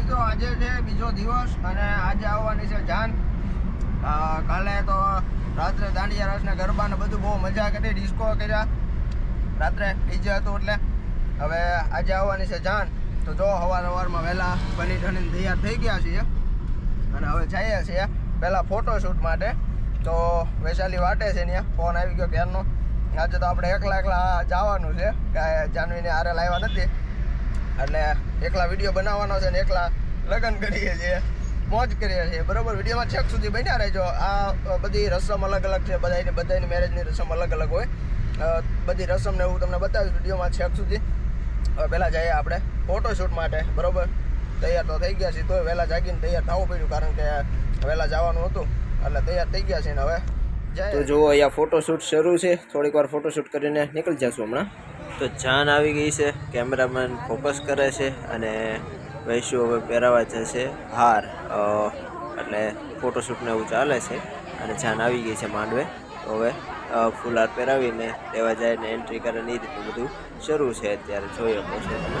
મિત્રો આજે છે બીજો દિવસ અને આજે આવવાની છે જાન કાલે તો રાત્રે દાંડિયા રસને ગરબાને બધું બહુ મજા કરી ડિસ્કો કર્યા. રાત્રે ડીજે હતું એટલે. હવે આજે આવવાની છે જાન. તો જો સવાર સવારમાં વહેલા બની ઠણીને તૈયાર થઈ ગયા છીએ. અને હવે જઈએ છીએ પહેલાં ફોટોશૂટ માટે. તો વૈશાલી વાટે છે ત્યાં ફોન આવી ગયો ક્યારનો. આજે તો આપણે એકલા એકલા જવાનું છે. કાંઈ જાનવીને હારે લાવ્યા નથી. એટલે એકલા વીડિયો બનાવવાનો છે ને એકલા લગ્ન કરીએ છીએ, મોજ કરીએ છીએ. બરોબર? વિડીયોમાં છેક સુધી બન્યા રહેજો. આ બધી રસમ અલગ અલગ છે. બધાની બધાની મેરેજની રસમ અલગ અલગ હોય. બધી રસમ ને હું તમને બતાવીશ વિડીયોમાં છેક સુધી. પહેલાં જઈએ આપણે ફોટોશૂટ માટે. બરાબર? તૈયાર તો થઈ ગયા છીએ. તોય વહેલા જાગીને તૈયાર થવું પડ્યું, કારણ કે વહેલા જવાનું હતું. એટલે તૈયાર થઈ ગયા છીએ ને હવે. તો જુઓ, અહીંયા ફોટોશૂટ શરૂ છે. થોડીક વાર ફોટોશૂટ કરીને નીકળી જશું હમણાં. તો જાન આવી ગઈ છે. કેમેરામેન ફોકસ કરે છે અને વૈશુ હવે પહેરાવા જશે હાર. એટલે ફોટોશૂટને એવું ચાલે છે અને જાન આવી ગઈ છે માંડવે. તો હવે ફૂલ ફૂલહાર પહેરાવીને લેવા જાય ને એન્ટ્રી કરે ને એ રીતનું બધું શરૂ છે અત્યારે. જોઈ શકો છો તમે.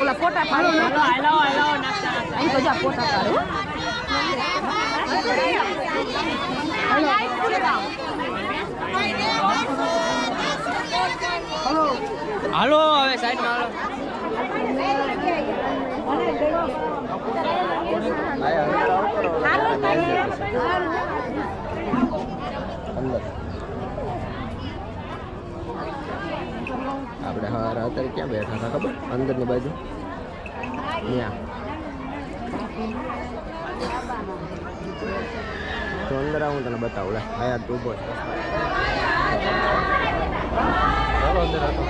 ઓલા ફોટા પાડો હાલો. હાલો. અહીં તો હવે અંદર આપણે હા અત્યારે ક્યાં બેઠા હતા ખબર? અંદરની બાજુ. ત્યાં તો અંદર આવું તને બતાવું. આયા તું બોલ અંદર આવો.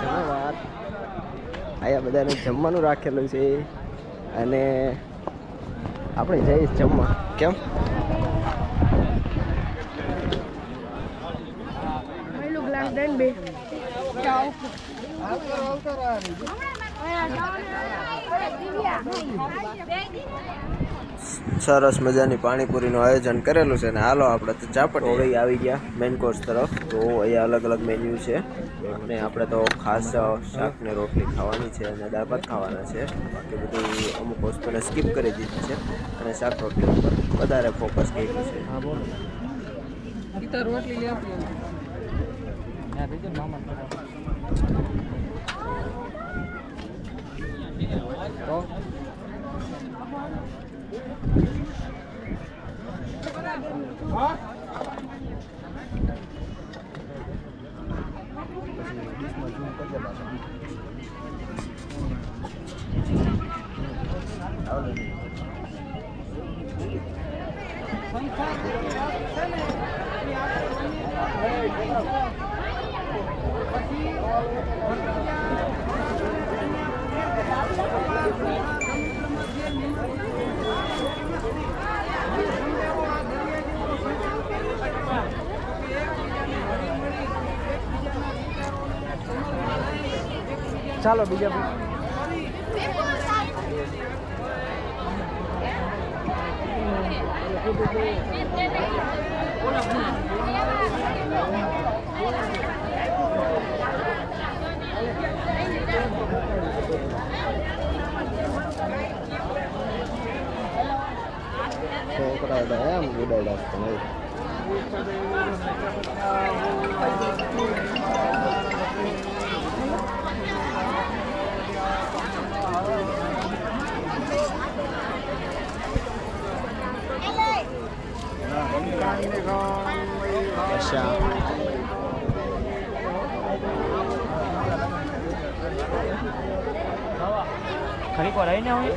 ધન્યવાદ અહીંયા બધાને જમવાનું રાખેલું છે. અને આપણે જઈશ જમવા. કેમ? બે સરસ મજાની પાણીપુરીનું આયોજન કરેલું છે ને હાલો આપણે તો ચાપટ હવે આવી ગયા મેઇન કોર્સ તરફ. તો અહીંયા અલગ અલગ મેન્યુ છે. અને આપણે તો ખાસ શાક ને રોટલી ખાવાની છે અને દાળ ભાત ખાવાના છે. બાકી બધું અમુક વસ્તુને સ્કીપ કરી દીધી છે. અને શાક રોટલી ઉપર વધારે ફોકસ કર્યું છે. રોટલી લે Ha? ના દેજો મામા તો ચાલો બીજા ભાઈ છોકરા બધા એમ ઉડાડ્યા છે અચ્છા ખરી કો રહીને હોય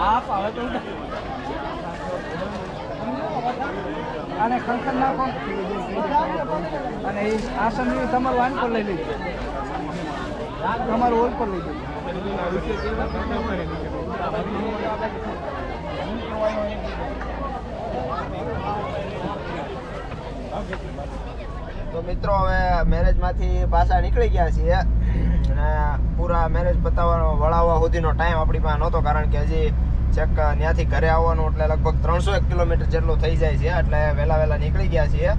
આપ હવે તો અને ખંખર નાખો અને એ આસન તમારું આન પર લઈ લેજો. તમારું ઓલ પર લઈ લેજો. તો મિત્રો, હવે મેરેજમાંથી પાછા નીકળી ગયા છીએ. અને પૂરા મેરેજ બતાવવાનો વળાવવા સુધીનો ટાઈમ આપણી પાસે નહોતો, કારણ કે હજી ચેક ત્યાંથી ઘરે આવવાનું એટલે લગભગ ત્રણસો એક કિલોમીટર જેટલું થઈ જાય છે. એટલે વહેલા વહેલા નીકળી ગયા છીએ.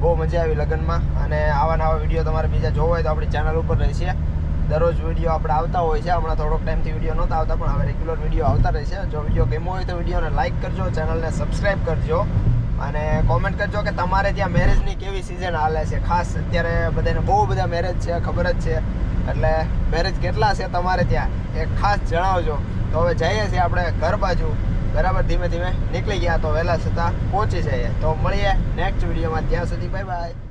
બહુ મજા આવી લગ્નમાં. અને આવા નવા વીડિયો તમારે બીજા જોવો હોય તો આપણી ચેનલ ઉપર રહેશે. દરરોજ વીડિયો આપણે આવતા હોય છે. હમણાં થોડોક ટાઈમથી વીડિયો નહોતા આવતા, પણ હવે રેગ્યુલર વીડિયો આવતા રહેશે જો વીડિયો ગમ્યો હોય તો વિડીયોને લાઇક કરજો ચેનલને સબસ્ક્રાઈબ કરજો. અને કોમેન્ટ કરજો કે તમારે ત્યાં મેરેજની કેવી સિઝન હાલે છે. ખાસ અત્યારે બધાને બહુ બધા મેરેજ છે, ખબર જ છે. એટલે મેરેજ કેટલા છે તમારે ત્યાં? એ ખાસ જણાવજો. તો હવે જઈએ છીએ આપણે ઘર બાજુ. બરાબર, ધીમે ધીમે નીકળી ગયા તો વહેલા છતાં પહોંચી જઈએ. તો મળીએ નેક્સ્ટ વિડીયોમાં ત્યાં સુધી બાય બાય